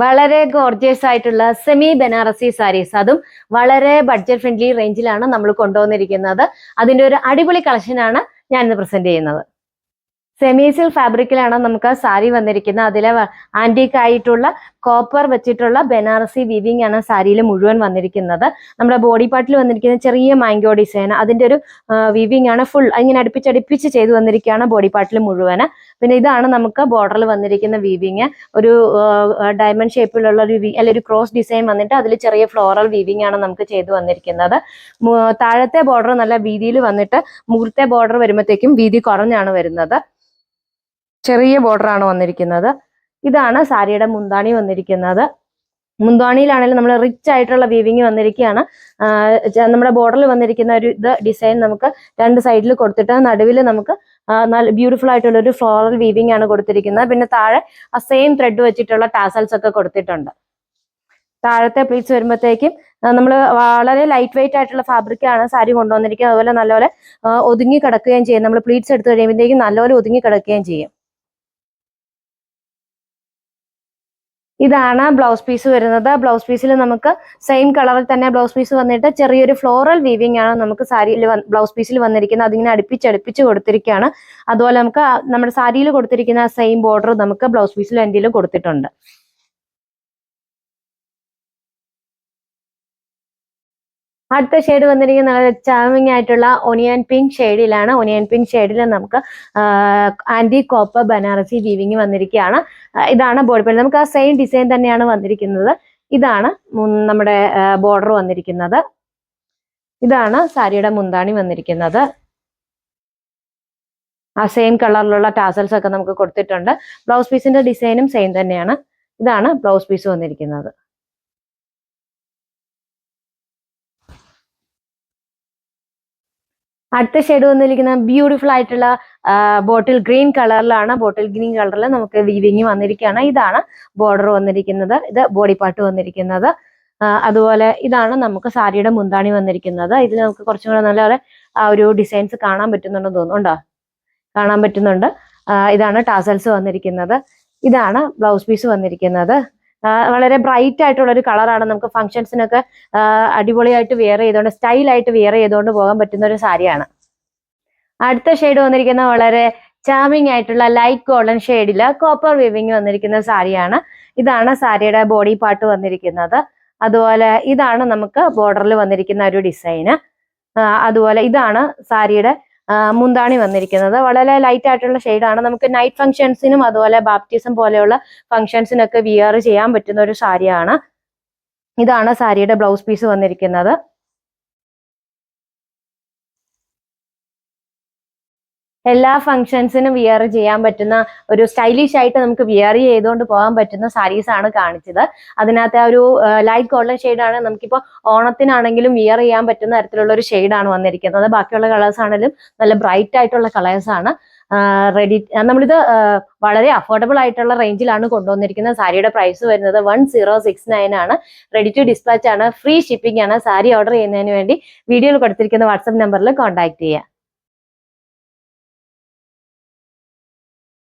വളരെ ഗോർജിയസ് ആയിട്ടുള്ള സെമി ബനാറസി സാരീസ് അതും വളരെ ബഡ്ജറ്റ് ഫ്രണ്ട്ലി റേഞ്ചിലാണ് നമ്മൾ കൊണ്ടുവന്നിരിക്കുന്നത്. അതിന്റെ ഒരു അടിപൊളി കളക്ഷനാണ് ഞാൻ ഇന്ന് പ്രസന്റ് ചെയ്യുന്നത്. സെമി സിൽക്ക് ഫാബ്രിക്കിലാണ് നമുക്ക് സാരി വന്നിരിക്കുന്നത്. അതിലെ ആന്റിക് ആയിട്ടുള്ള കോപ്പർ വെച്ചിട്ടുള്ള ബനാറസി വീവിംഗ് ആണ് സാരിയിൽ മുഴുവൻ വന്നിരിക്കുന്നത്. നമ്മുടെ ബോഡി പാർട്ടിൽ വന്നിരിക്കുന്ന ചെറിയ മാംഗോ ഡിസൈൻ അതിന്റെ ഒരു വീവിംഗ് ആണ് ഫുൾ ഇങ്ങനെ അടുപ്പിച്ചടുപ്പിച്ച് ചെയ്തു വന്നിരിക്കുകയാണ് ബോഡി പാർട്ടിൽ മുഴുവൻ പിന്നെ ഇതാണ് നമുക്ക് ബോർഡറിൽ വന്നിരിക്കുന്ന വീവിങ് ഒരു ഡയമണ്ട് ഷേപ്പിലുള്ള ഒരു അല്ലെ ഒരു ക്രോസ് ഡിസൈൻ വന്നിട്ട് അതിൽ ചെറിയ ഫ്ലോറൽ വീവിങ് ആണ് നമുക്ക് ചെയ്തു വന്നിരിക്കുന്നത്. താഴത്തെ ബോർഡർ നല്ല വീതിയിൽ വന്നിട്ട് മുകളിലത്തെ ബോർഡർ വരുമ്പോഴത്തേക്കും വീതി കുറഞ്ഞാണ് വരുന്നത്. ചെറിയ ബോർഡർ ആണ് വന്നിരിക്കുന്നത്. ഇതാണ് സാരിയുടെ മുന്താണി വന്നിരിക്കുന്നത്. മുന്താണിയിലാണെങ്കിലും നമ്മൾ റിച്ച് ആയിട്ടുള്ള വീവിങ് വന്നിരിക്കുകയാണ്. നമ്മുടെ ബോർഡറിൽ വന്നിരിക്കുന്ന ഒരു ഇത് ഡിസൈൻ നമുക്ക് രണ്ട് സൈഡിൽ കൊടുത്തിട്ട് നടുവിൽ നമുക്ക് നല്ല ബ്യൂട്ടിഫുൾ ആയിട്ടുള്ള ഒരു ഫ്ലോറൽ വീവിങ് ആണ് കൊടുത്തിരിക്കുന്നത്. പിന്നെ താഴെ ആ സെയിം ത്രെഡ് വെച്ചിട്ടുള്ള ടാസൽസ് ഒക്കെ കൊടുത്തിട്ടുണ്ട്. താഴത്തെ പ്ലീറ്റ്സ് വരുമ്പോഴത്തേക്കും നമ്മൾ വളരെ ലൈറ്റ് വെയിറ്റ് ആയിട്ടുള്ള ഫാബ്രിക്കാണ് സാരി കൊണ്ടുവന്നിരിക്കുന്നത്. അതുപോലെ നല്ലപോലെ ഒതുങ്ങി കിടക്കുകയും ചെയ്യും. നമ്മൾ പ്ലീറ്റ്സ് എടുത്തു കഴിയുമ്പോഴത്തേക്കും നല്ലപോലെ ഒതുങ്ങി കിടക്കുകയും ചെയ്യും. ഇതാണ് ബ്ലൗസ് പീസ് വരുന്നത്. ബ്ലൗസ് പീസിൽ നമുക്ക് സെയിം കളറിൽ തന്നെ ബ്ലൗസ് പീസ് വന്നിട്ട് ചെറിയൊരു ഫ്ലോറൽ വീവിംഗ് ആണ് നമുക്ക് സാരിയിൽ ബ്ലൗസ് പീസിൽ വന്നിരിക്കുന്നത്. അതിങ്ങനെ അടുപ്പിച്ച് അടുപ്പിച്ച് കൊടുത്തിരിക്കുകയാണ്. അതുപോലെ നമുക്ക് നമ്മുടെ സാരിയിൽ കൊടുത്തിരിക്കുന്ന സെയിം ബോർഡർ നമുക്ക് ബ്ലൗസ് പീസിൽ എന്തെങ്കിലും കൊടുത്തിട്ടുണ്ട്. അടുത്ത ഷെയ്ഡ് വന്നിരിക്കുന്നത് നല്ല ചാമിങ് ആയിട്ടുള്ള ഒനിയൻ പിങ്ക് ഷെയ്ഡിലാണ് ഒനിയൻ പിങ്ക് ഷെയ്ഡിൽ നമുക്ക് ആന്റി കോപ്പർ ബനാറസി വീവിങ് വന്നിരിക്കുകയാണ്. ഇതാണ് ബോഡി പെയിൻ നമുക്ക് ആ സെയിം ഡിസൈൻ തന്നെയാണ് വന്നിരിക്കുന്നത്. ഇതാണ് നമ്മുടെ ബോർഡർ വന്നിരിക്കുന്നത്. ഇതാണ് സാരിയുടെ മുന്താണി വന്നിരിക്കുന്നത്. ആ സെയിം കളറിലുള്ള ടാസൽസ് ഒക്കെ നമുക്ക് കൊടുത്തിട്ടുണ്ട്. ബ്ലൗസ് പീസിന്റെ ഡിസൈനും സെയിം തന്നെയാണ്. ഇതാണ് ബ്ലൗസ് പീസ് വന്നിരിക്കുന്നത്. അടുത്ത ഷെയ്ഡ് വന്നിരിക്കുന്ന ബ്യൂട്ടിഫുൾ ആയിട്ടുള്ള ബോട്ടിൽ ഗ്രീൻ കളറിലാണ് ബോട്ടിൽ ഗ്രീൻ കളറിൽ നമുക്ക് വീവിങ് വന്നിരിക്കുകയാണ്. ഇതാണ് ബോർഡർ വന്നിരിക്കുന്നത്. ഇത് ബോഡി പാർട്ട് വന്നിരിക്കുന്നത്. അതുപോലെ ഇതാണ് നമുക്ക് സാരിയുടെ മുന്താണി വന്നിരിക്കുന്നത്. ഇതിൽ നമുക്ക് കുറച്ചും കൂടെ നല്ല ഒരു ഡിസൈൻസ് കാണാൻ പറ്റുന്നുണ്ടെന്ന് തോന്നുന്നുണ്ടോ കാണാൻ പറ്റുന്നുണ്ട്. ഇതാണ് ടാസൽസ് വന്നിരിക്കുന്നത്. ഇതാണ് ബ്ലൗസ് പീസ് വന്നിരിക്കുന്നത്. വളരെ ബ്രൈറ്റ് ആയിട്ടുള്ള ഒരു കളറാണ് നമുക്ക് ഫംഗ്ഷൻസിനൊക്കെ അടിപൊളിയായിട്ട് വെയർ ചെയ്തുകൊണ്ട് സ്റ്റൈലായിട്ട് വെയർ ചെയ്തുകൊണ്ട് പോകാൻ പറ്റുന്ന ഒരു സാരിയാണ്. അടുത്ത ഷെയ്ഡ് വന്നിരിക്കുന്ന വളരെ ചാമിങ് ആയിട്ടുള്ള ലൈറ്റ് ഗോൾഡൻ ഷെയ്ഡിൽ കോപ്പർ വിവിങ് വന്നിരിക്കുന്ന സാരിയാണ്. ഇതാണ് സാരിയുടെ ബോഡി പാർട്ട് വന്നിരിക്കുന്നത്. അതുപോലെ ഇതാണ് നമുക്ക് ബോർഡറിൽ വന്നിരിക്കുന്ന ഒരു ഡിസൈന് അതുപോലെ ഇതാണ് സാരിയുടെ മുന്താണി വന്നിരിക്കുന്നത്. വളരെ ലൈറ്റ് ആയിട്ടുള്ള ഷെയ്ഡാണ് നമുക്ക് നൈറ്റ് ഫംഗ്ഷൻസിനും അതുപോലെ ബാപ്റ്റിസം പോലെയുള്ള ഫംഗ്ഷൻസിനൊക്കെ വിയർ ചെയ്യാൻ പറ്റുന്ന ഒരു സാരിയാണ്. ഇതാണ് സാരിയുടെ ബ്ലൗസ് പീസ് വന്നിരിക്കുന്നത്. എല്ലാ ഫംഗ്ഷൻസിനും വിയർ ചെയ്യാൻ പറ്റുന്ന ഒരു സ്റ്റൈലിഷ് ആയിട്ട് നമുക്ക് വിയർ ചെയ്തുകൊണ്ട് പോകാൻ പറ്റുന്ന സാരീസ് ആണ് കാണിച്ചത്. അതിനകത്ത് ആ ഒരു ലൈറ്റ് ഗോൾഡൻ ആണ് നമുക്കിപ്പോൾ ഓണത്തിനാണെങ്കിലും വിയർ ചെയ്യാൻ പറ്റുന്ന തരത്തിലുള്ള ഒരു ആണ് വന്നിരിക്കുന്നത്. ബാക്കിയുള്ള കളേഴ്സ് ആണെങ്കിലും നല്ല ബ്രൈറ്റ് ആയിട്ടുള്ള കളേഴ്സ് ആണ്. റെഡി നമ്മളിത് വളരെ അഫോർഡബിൾ ആയിട്ടുള്ള റേഞ്ചിലാണ് കൊണ്ടുവന്നിരിക്കുന്നത്. സാരിയുടെ പ്രൈസ് വരുന്നത് വൺ സീറോ സിക്സ് നയൻ ആണ്. റെഡി ടു ഡിസ്പാച്ച് ആണ്. ഫ്രീ ഷിപ്പിംഗ് ആണ്. സാരി ഓർഡർ ചെയ്യുന്നതിന് വേണ്ടി വീഡിയോയിൽ കൊടുത്തിരിക്കുന്ന വാട്സപ്പ് നമ്പറിൽ കോൺടാക്ട് ചെയ്യുക.